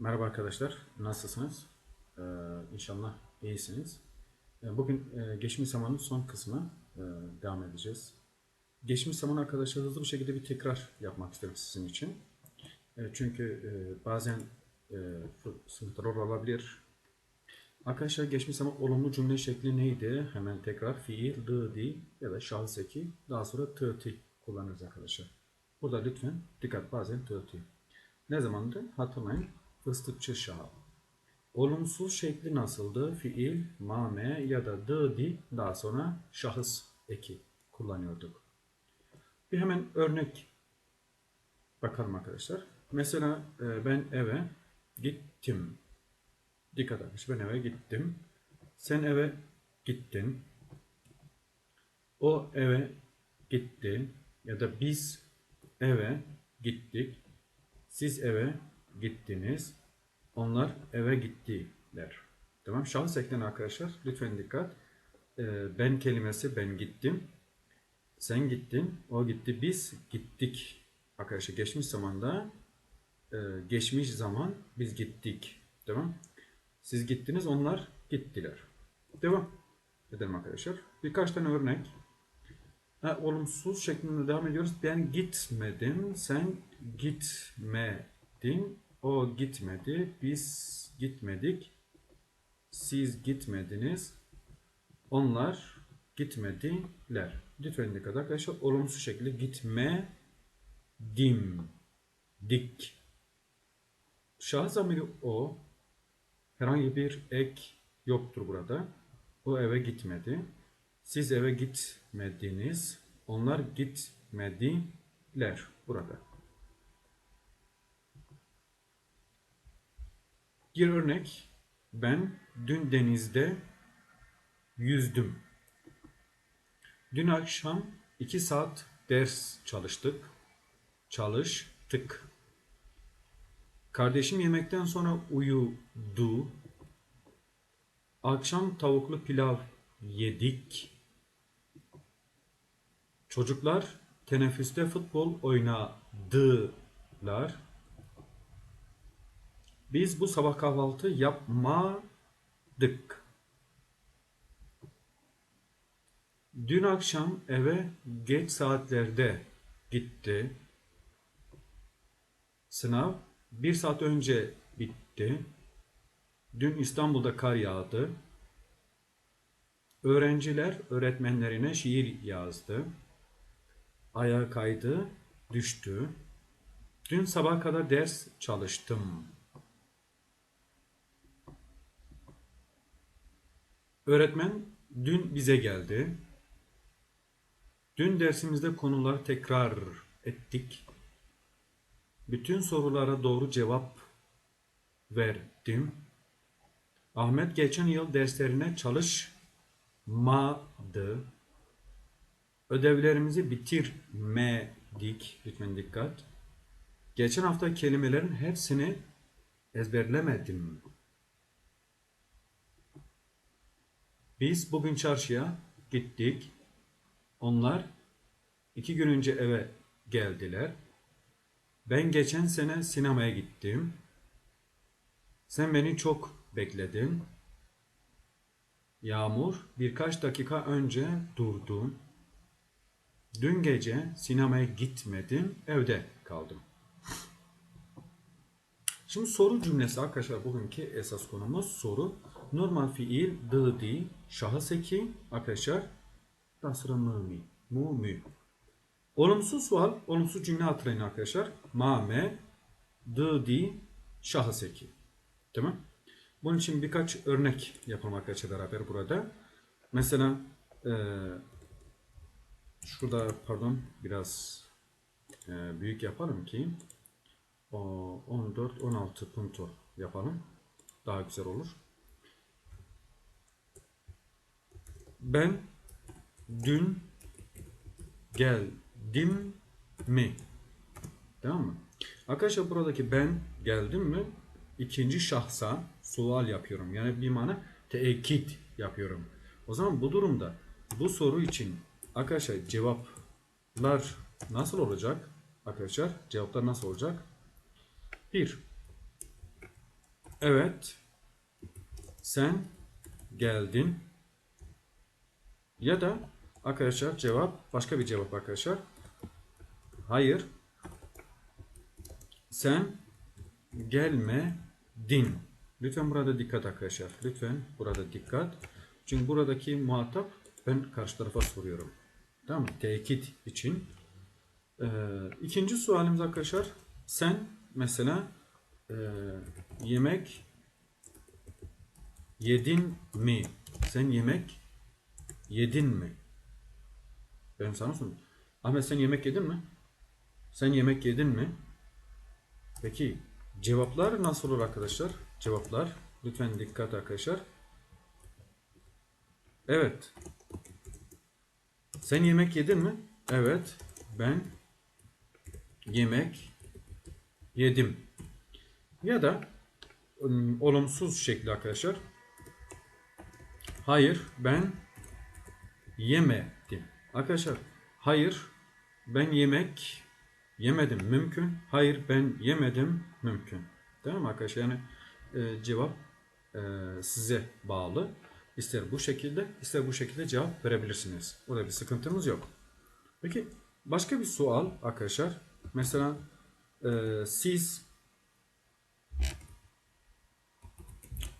Merhaba arkadaşlar, nasılsınız? Ee, inşallah iyisiniz. Ee, bugün e, geçmiş zamanın son kısmına e, devam edeceğiz. Geçmiş zaman arkadaşlar hızlı bir şekilde bir tekrar yapmak isterim sizin için. E, çünkü e, bazen e, sıkıntılar olabilir. Arkadaşlar geçmiş zaman olumlu cümle şekli neydi? Hemen tekrar fiil, dı, ya da şahıs eki. Daha sonra tı, ti kullanırız arkadaşlar. Burada lütfen dikkat bazen tı, ti. Ne zamandı? Hatırlayın. Fıstıkçı şahı. Olumsuz şekli nasıldı? Fiil, mame ya da dı, di daha sonra şahıs eki kullanıyorduk. Bir hemen örnek bakalım arkadaşlar. Mesela e, ben eve gittim. Dikkat arkadaşlar ben eve gittim. Sen eve gittin. O eve gitti. Ya da biz eve gittik. Siz eve gittiniz. Onlar eve gittiler. Tamam. Şahıs eklen arkadaşlar. Lütfen dikkat. Ee, ben kelimesi ben gittim. Sen gittin. O gitti. Biz gittik. Arkadaşlar geçmiş zamanda e, geçmiş zaman biz gittik. Tamam. Siz gittiniz. Onlar gittiler. Devam edelim arkadaşlar. Birkaç tane örnek. Ha, olumsuz şeklinde devam ediyoruz. Ben gitmedim. Sen gitmedin. O gitmedi. Biz gitmedik. Siz gitmediniz. Onlar gitmediler. Lütfen dikkat arkadaşlar. Olumsuz şekilde gitme dim dik. Şahıs zamiri o. Herhangi bir ek yoktur burada. O eve gitmedi. Siz eve gitmediniz. Onlar gitmediler burada. Bir örnek. Ben dün denizde yüzdüm. Dün akşam iki saat ders çalıştık. Çalıştık. Kardeşim yemekten sonra uyudu. Akşam tavuklu pilav yedik. Çocuklar teneffüste futbol oynadılar. Biz bu sabah kahvaltı yapmadık. Dün akşam eve geç saatlerde gitti. Sınav bir saat önce bitti. Dün İstanbul'da kar yağdı. Öğrenciler öğretmenlerine şiir yazdı. Ayağa kaydı, düştü. Dün sabah kadar ders çalıştım. Öğretmen dün bize geldi. Dün dersimizde konuları tekrar ettik. Bütün sorulara doğru cevap verdim. Ahmet geçen yıl derslerine çalışmadı. Ödevlerimizi bitirmedik. Lütfen dikkat. Geçen hafta kelimelerin hepsini ezberlemedim. Biz bugün çarşıya gittik. Onlar iki gün önce eve geldiler. Ben geçen sene sinemaya gittim. Sen beni çok bekledin. Yağmur birkaç dakika önce durdu. Dün gece sinemaya gitmedim, evde kaldım. Şimdi soru cümlesi arkadaşlar bugünkü esas konumuz soru. Normal fiil dı di şahıs eki arkadaşlar sonra mı mu mü. Olumsuz sual, olumsuz cümle hatırlayın arkadaşlar. Ma me dı di şahıs eki. Tamam. Bunun için birkaç örnek yapalım arkadaşlar beraber burada. Mesela e, şurada pardon biraz e, büyük yapalım ki o 14 16 punto yapalım. Daha güzel olur. Ben dün geldim mi? Tamam mı? Arkadaşlar buradaki ben geldim mi? ikinci şahsa sual yapıyorum. Yani bir mana teekit yapıyorum. O zaman bu durumda bu soru için arkadaşlar cevaplar nasıl olacak? Arkadaşlar cevaplar nasıl olacak? 1. Evet. Sen geldin. Ya da arkadaşlar cevap başka bir cevap arkadaşlar. Hayır. Sen gelmedin. Lütfen burada dikkat arkadaşlar. Lütfen burada dikkat. Çünkü buradaki muhatap ben karşı tarafa soruyorum. Tamam mı? Tekit için. Ee, ikinci sualimiz arkadaşlar. Sen mesela e, yemek yedin mi? Sen yemek yedin mi? Ben sana soruyorum. Ahmet sen yemek yedin mi? Sen yemek yedin mi? Peki cevaplar nasıl olur arkadaşlar? Cevaplar lütfen dikkat arkadaşlar. Evet. Sen yemek yedin mi? Evet. Ben yemek yedim. Ya da ım, olumsuz şekli arkadaşlar. Hayır ben yemedim. Arkadaşlar hayır ben yemek yemedim mümkün. Hayır ben yemedim mümkün. Tamam mı arkadaşlar? Yani e, cevap e, size bağlı. İster bu şekilde ister bu şekilde cevap verebilirsiniz. Orada bir sıkıntımız yok. Peki başka bir sual arkadaşlar. Mesela e, siz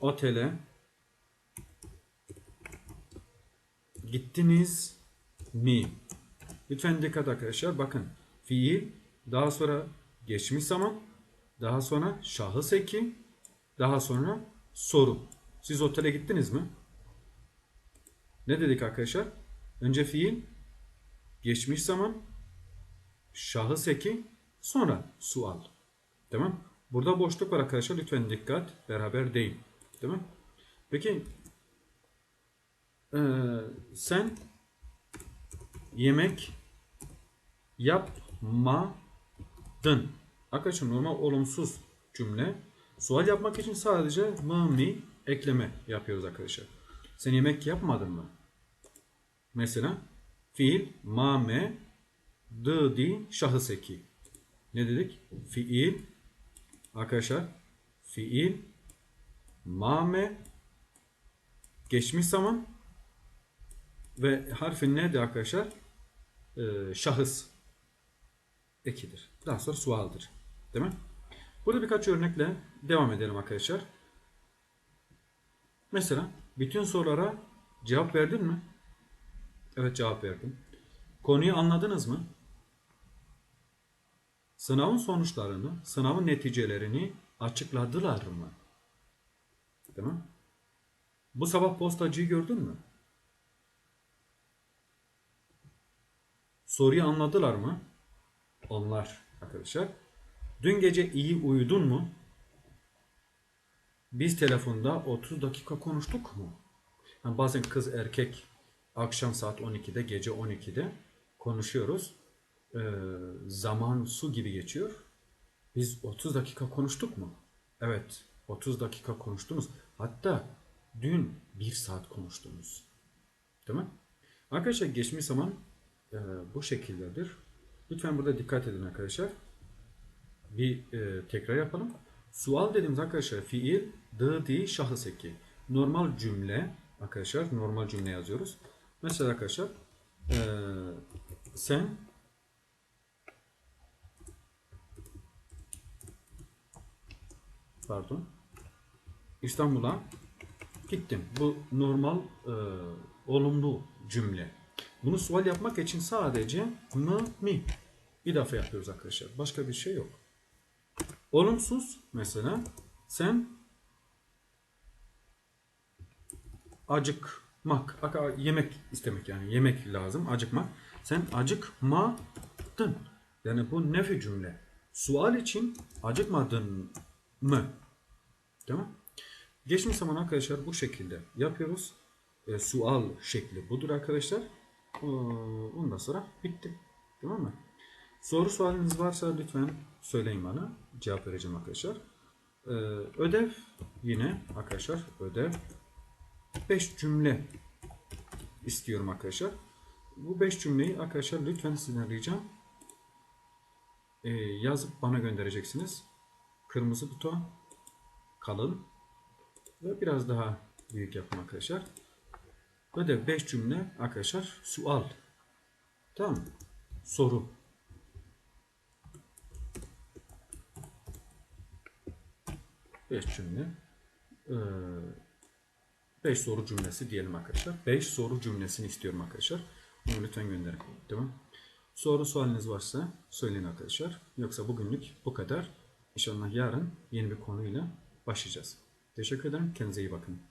otele gittiniz mi? Lütfen dikkat arkadaşlar. Bakın fiil daha sonra geçmiş zaman daha sonra şahıs eki daha sonra soru. Siz otele gittiniz mi? Ne dedik arkadaşlar? Önce fiil geçmiş zaman şahıs eki sonra sual. Tamam? Burada boşluk var arkadaşlar. Lütfen dikkat. Beraber değil. Tamam? Peki ee, sen yemek yapmadın. Arkadaşlar normal olumsuz cümle. Sual yapmak için sadece mı mi ekleme yapıyoruz arkadaşlar. Sen yemek yapmadın mı? Mesela fiil ma me dı di şahıs eki. Ne dedik? Fiil arkadaşlar fiil ma me geçmiş zaman ve harfin neydi arkadaşlar? Ee, şahıs ekidir. Daha sonra sualdır. Değil mi? Burada birkaç örnekle devam edelim arkadaşlar. Mesela bütün sorulara cevap verdin mi? Evet cevap verdim. Konuyu anladınız mı? Sınavın sonuçlarını, sınavın neticelerini açıkladılar mı? Değil mi? Bu sabah postacıyı gördün mü? Soruyu anladılar mı? Onlar arkadaşlar. Dün gece iyi uyudun mu? Biz telefonda 30 dakika konuştuk mu? Yani bazen kız erkek akşam saat 12'de gece 12'de konuşuyoruz. Ee, zaman su gibi geçiyor. Biz 30 dakika konuştuk mu? Evet 30 dakika konuştunuz. Hatta dün 1 saat konuştunuz. Tamam Arkadaşlar geçmiş zaman e, bu şekildedir. Lütfen burada dikkat edin arkadaşlar. Bir e, tekrar yapalım. Sual dediğimiz arkadaşlar fiil dı di şahıs eki. Normal cümle arkadaşlar normal cümle yazıyoruz. Mesela arkadaşlar e, sen pardon İstanbul'a gittim. Bu normal e, olumlu cümle. Bunu sual yapmak için sadece mı mi idafe yapıyoruz arkadaşlar. Başka bir şey yok. Olumsuz mesela sen acıkmak, yemek istemek yani yemek lazım, acıkmak. Sen acıkmadın. Yani bu nefi cümle. Sual için acıkmadın mı? Tamam. Geçmiş zaman arkadaşlar bu şekilde yapıyoruz. E, sual şekli budur arkadaşlar. Ee, Ondan sonra bitti. Tamam mı? Soru sualiniz varsa lütfen söyleyin bana. Cevap vereceğim arkadaşlar. Ee, ödev yine arkadaşlar ödev 5 cümle istiyorum arkadaşlar. Bu 5 cümleyi arkadaşlar lütfen sizden ricam ee, yazıp bana göndereceksiniz. Kırmızı buton kalın ve biraz daha büyük yapın arkadaşlar. Ödev 5 cümle arkadaşlar. Sual. Tamam mı? Soru. Beş cümle. 5 soru cümlesi diyelim arkadaşlar. 5 soru cümlesini istiyorum arkadaşlar. Bunu lütfen gönderin. Tamam. Soru sualiniz varsa söyleyin arkadaşlar. Yoksa bugünlük bu kadar. İnşallah yarın yeni bir konuyla başlayacağız. Teşekkür ederim. Kendinize iyi bakın.